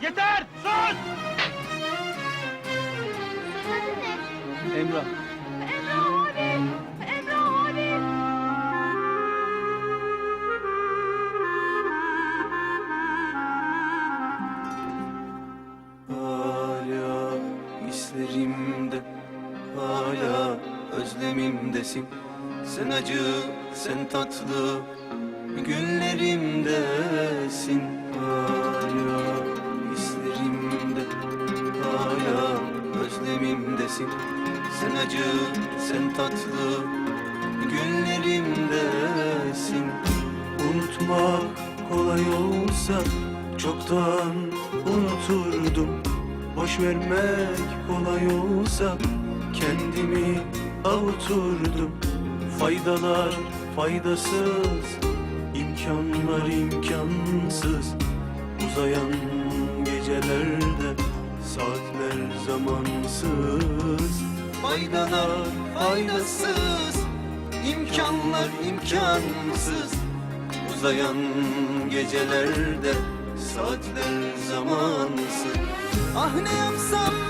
Yeter! Sus! Emrah. Emrah abi! Emrah abi! Hala hislerimde, hala özlemimdesin. Sen acı, sen tatlı, günlerimdesin. Hala özlemimdesin Sen acı, sen tatlı Günlerimdesin. Unutmak kolay olsa Çoktan unuturdum. Boş vermek kolay olsa Kendimi avuturdum. Faydalar faydasız imkanlar imkansız. Uzayan gecelerde Saatler zamansız. Faydalar faydasız. İmkanlar imkansız. Uzayan gecelerde saatler zamansız. Ah ne yapsam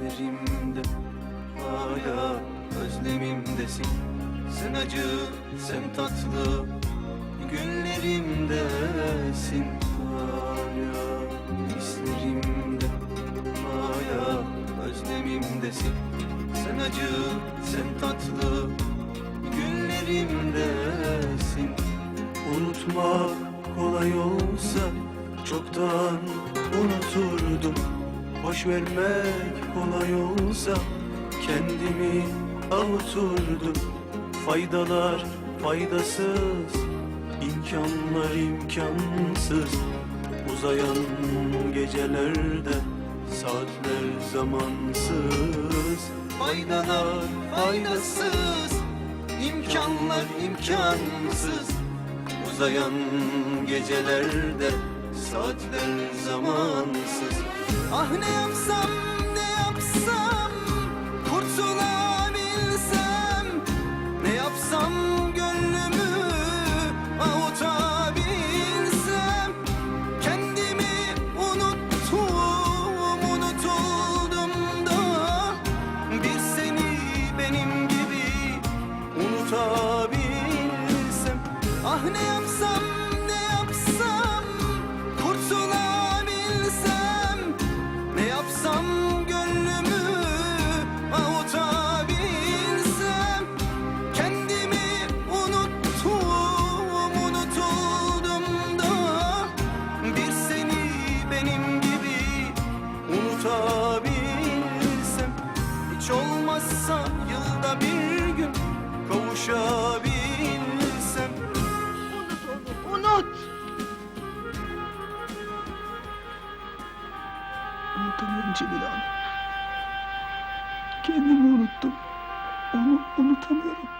hislerimde Hala özlemimdesin. Sen acı, sen tatlı Günlerimdesin. Hala hislerimde Hala özlemimdesin. Sen acı, sen tatlı Günlerimdesin. Unutmak kolay olsa çoktan unuturdum Boş vermek kolay olsa kendimi avuturdum. Faydalar faydasız, imkanlar imkansız. Uzayan gecelerde saatler zamansız. Faydalar faydasız, imkanlar imkansız. Uzayan gecelerde saatler zamansız. Ah ne yapsam ne yapsam? Kurtulabilsem. Ne yapsam gönlümü avutabilsem? Kendimi unuttum unutuldum da. Bir seni benim gibi unutabilsem. Ah ne yapsam Hiç olmazsa yılda bir gün kavuşabilsem Unut! Unutamıyorum Cemile Hanım. Kendimi unuttum. Onu unutamıyorum.